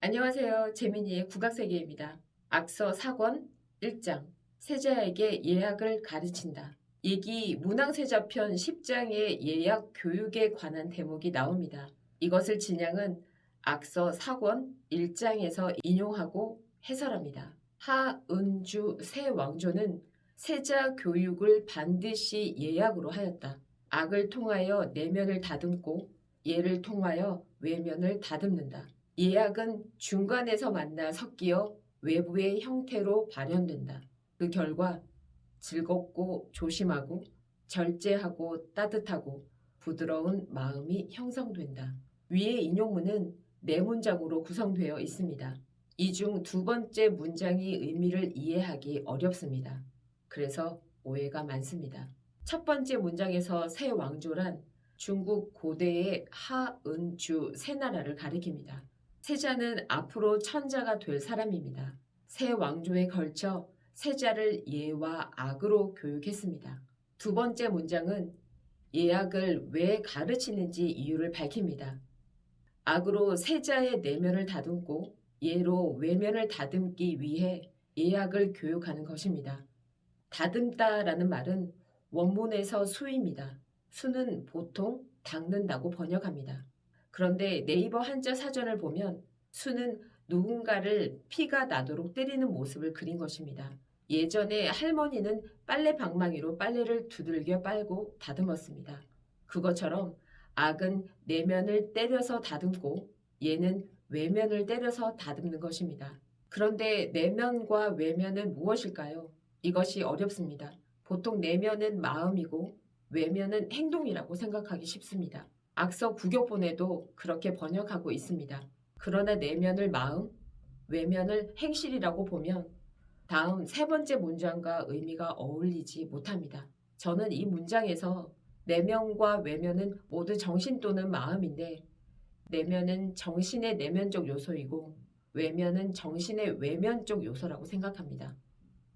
안녕하세요. 재민이의 국악세계입니다. 악서 4권 1장 세자에게 예약을 가르친다. 얘기 문항세자편 10장의 예약 교육에 관한 대목이 나옵니다. 이것을 진양은 악서 4권 1장에서 인용하고 해설합니다. 하은주 세 왕조는 세자 교육을 반드시 예약으로 하였다. 악을 통하여 내면을 다듬고 예를 통하여 외면을 다듬는다. 예약은 중간에서 만나 섞여 외부의 형태로 발현된다. 그 결과 즐겁고 조심하고 절제하고 따뜻하고 부드러운 마음이 형성된다. 위의 인용문은 네 문장으로 구성되어 있습니다. 이 중 두 번째 문장의 의미를 이해하기 어렵습니다. 그래서 오해가 많습니다. 첫 번째 문장에서 새 왕조란 중국 고대의 하은주 새 나라를 가리킵니다. 세자는 앞으로 천자가 될 사람입니다. 새 왕조에 걸쳐 세자를 예와 악으로 교육했습니다. 두 번째 문장은 예악을 왜 가르치는지 이유를 밝힙니다. 악으로 세자의 내면을 다듬고 예로 외면을 다듬기 위해 예악을 교육하는 것입니다. 다듬다라는 말은 원문에서 수입니다. 수는 보통 닦는다고 번역합니다. 그런데 네이버 한자 사전을 보면 수는 누군가를 피가 나도록 때리는 모습을 그린 것입니다. 예전에 할머니는 빨래 방망이로 빨래를 두들겨 빨고 다듬었습니다. 그것처럼 악은 내면을 때려서 다듬고 얘는 외면을 때려서 다듬는 것입니다. 그런데 내면과 외면은 무엇일까요? 이것이 어렵습니다. 보통 내면은 마음이고 외면은 행동이라고 생각하기 쉽습니다. 악서 구격본에도 그렇게 번역하고 있습니다. 그러나 내면을 마음, 외면을 행실이라고 보면 다음 세 번째 문장과 의미가 어울리지 못합니다. 저는 이 문장에서 내면과 외면은 모두 정신 또는 마음인데 내면은 정신의 내면적 요소이고 외면은 정신의 외면적 요소라고 생각합니다.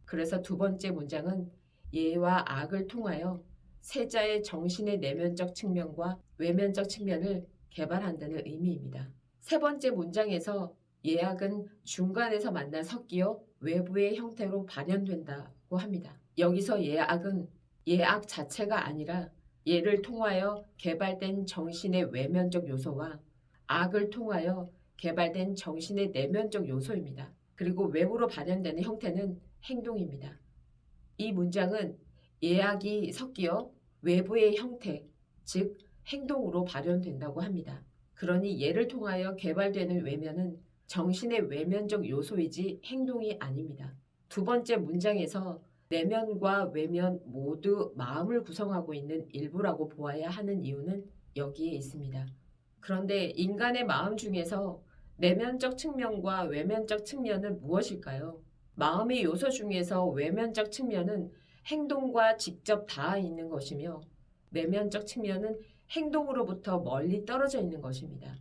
그래서 두 번째 문장은 예와 악을 통하여 세자의 정신의 내면적 측면과 외면적 측면을 개발한다는 의미입니다. 세 번째 문장에서 예약은 중간에서 만나 섞여 외부의 형태로 발현된다고 합니다. 여기서 예악은 예악 자체가 아니라 예를 통하여 개발된 정신의 외면적 요소와 악을 통하여 개발된 정신의 내면적 요소입니다. 그리고 외부로 발현되는 형태는 행동입니다. 이 문장은 예약이 섞여 외부의 형태, 즉 행동으로 발현된다고 합니다. 그러니 예를 통하여 개발되는 외면은 정신의 외면적 요소이지 행동이 아닙니다. 두 번째 문장에서 내면과 외면 모두 마음을 구성하고 있는 일부라고 보아야 하는 이유는 여기에 있습니다. 그런데 인간의 마음 중에서 내면적 측면과 외면적 측면은 무엇일까요? 마음의 요소 중에서 외면적 측면은 행동과 직접 닿아 있는 것이며 내면적 측면은 행동으로부터 멀리 떨어져 있는 것입니다.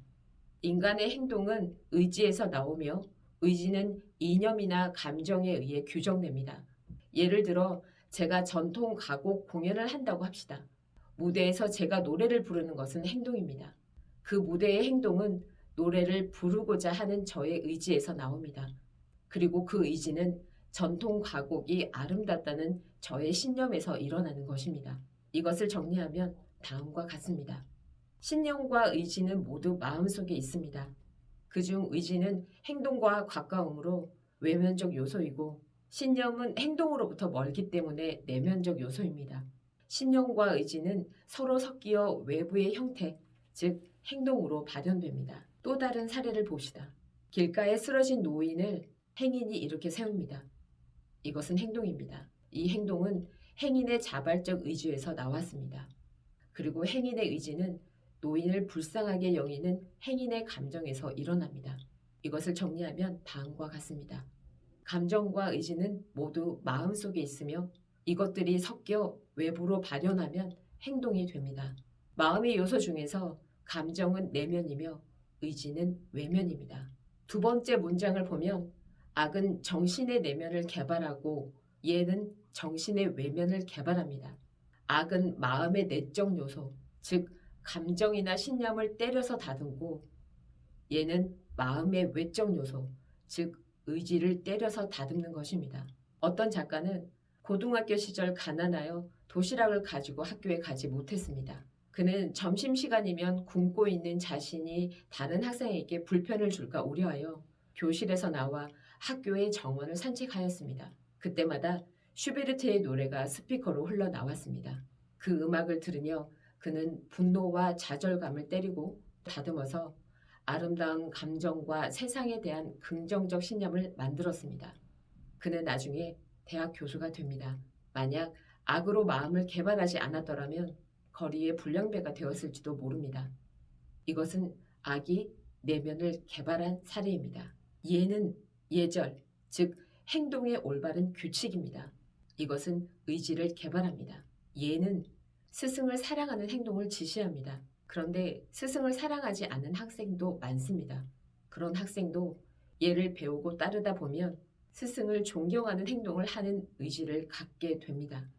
인간의 행동은 의지에서 나오며 의지는 이념이나 감정에 의해 규정됩니다. 예를 들어 제가 전통 가곡 공연을 한다고 합시다. 무대에서 제가 노래를 부르는 것은 행동입니다. 그 무대의 행동은 노래를 부르고자 하는 저의 의지에서 나옵니다. 그리고 그 의지는 전통 가곡이 아름답다는 저의 신념에서 일어나는 것입니다. 이것을 정리하면 다음과 같습니다. 신념과 의지는 모두 마음속에 있습니다. 그중 의지는 행동과 가까움으로 외면적 요소이고 신념은 행동으로부터 멀기 때문에 내면적 요소입니다. 신념과 의지는 서로 섞여 외부의 형태, 즉 행동으로 발현됩니다. 또 다른 사례를 봅시다. 길가에 쓰러진 노인을 행인이 이렇게 세웁니다. 이것은 행동입니다. 이 행동은 행인의 자발적 의지에서 나왔습니다. 그리고 행인의 의지는 노인을 불쌍하게 여기는 행인의 감정에서 일어납니다. 이것을 정리하면 다음과 같습니다. 감정과 의지는 모두 마음 속에 있으며 이것들이 섞여 외부로 발현하면 행동이 됩니다. 마음의 요소 중에서 감정은 내면이며 의지는 외면입니다. 두 번째 문장을 보면 악은 정신의 내면을 개발하고 예는 정신의 외면을 개발합니다. 악은 마음의 내적 요소, 즉 감정이나 신념을 때려서 다듬고 얘는 마음의 외적 요소, 즉 의지를 때려서 다듬는 것입니다. 어떤 작가는 고등학교 시절 가난하여 도시락을 가지고 학교에 가지 못했습니다. 그는 점심시간이면 굶고 있는 자신이 다른 학생에게 불편을 줄까 우려하여 교실에서 나와 학교의 정원을 산책하였습니다. 그때마다 슈베르트의 노래가 스피커로 흘러나왔습니다. 그 음악을 들으며 그는 분노와 좌절감을 때리고 다듬어서 아름다운 감정과 세상에 대한 긍정적 신념을 만들었습니다. 그는 나중에 대학 교수가 됩니다. 만약 악으로 마음을 개발하지 않았더라면 거리의 불량배가 되었을지도 모릅니다. 이것은 악이 내면을 개발한 사례입니다. 예는 예절, 즉 행동의 올바른 규칙입니다. 이것은 의지를 개발합니다. 예는 스승을 사랑하는 행동을 지시합니다. 그런데 스승을 사랑하지 않는 학생도 많습니다. 그런 학생도 예를 배우고 따르다 보면 스승을 존경하는 행동을 하는 의지를 갖게 됩니다.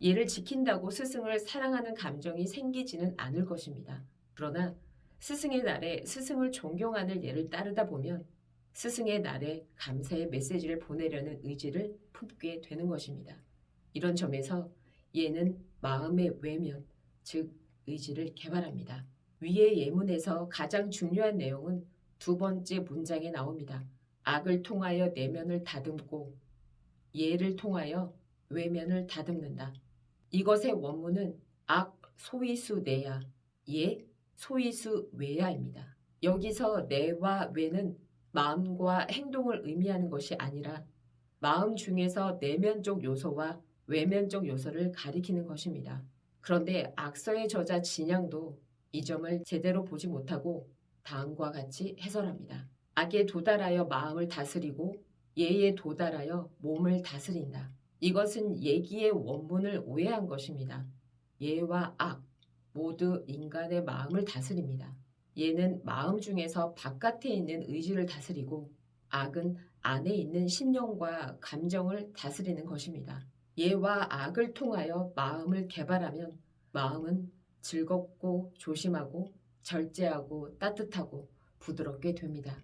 예를 지킨다고 스승을 사랑하는 감정이 생기지는 않을 것입니다. 그러나 스승의 날에 스승을 존경하는 예를 따르다 보면 스승의 날에 감사의 메시지를 보내려는 의지를 품게 되는 것입니다. 이런 점에서 예는 마음의 외면, 즉 의지를 개발합니다. 위의 예문에서 가장 중요한 내용은 두 번째 문장에 나옵니다. 악을 통하여 내면을 다듬고 예를 통하여 외면을 다듬는다. 이것의 원문은 악 소위수 내야, 예 소위수 외야입니다. 여기서 내와 외는 마음과 행동을 의미하는 것이 아니라 마음 중에서 내면적 요소와 외면적 요소를 가리키는 것입니다. 그런데 악서의 저자 진양도 이 점을 제대로 보지 못하고 다음과 같이 해설합니다. 악에 도달하여 마음을 다스리고 예에 도달하여 몸을 다스린다. 이것은 얘기의 원문을 오해한 것입니다. 예와 악 모두 인간의 마음을 다스립니다. 예는 마음 중에서 바깥에 있는 의지를 다스리고 악은 안에 있는 신념과 감정을 다스리는 것입니다. 예와 악을 통하여 마음을 개발하면 마음은 즐겁고 조심하고 절제하고 따뜻하고 부드럽게 됩니다.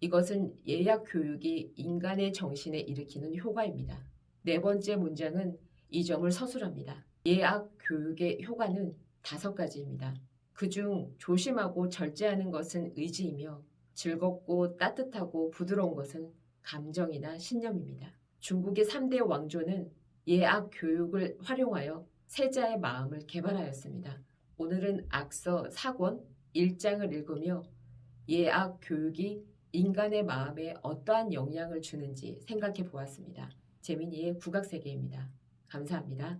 이것은 예약 교육이 인간의 정신에 일으키는 효과입니다. 네 번째 문장은 이 점을 서술합니다. 예약 교육의 효과는 다섯 가지입니다. 그중 조심하고 절제하는 것은 의지이며 즐겁고 따뜻하고 부드러운 것은 감정이나 신념입니다. 중국의 3대 왕조는 예악 교육을 활용하여 세자의 마음을 개발하였습니다. 오늘은 악서 4권 1장을 읽으며 예악 교육이 인간의 마음에 어떠한 영향을 주는지 생각해 보았습니다. 재민이의 국악세계입니다. 감사합니다.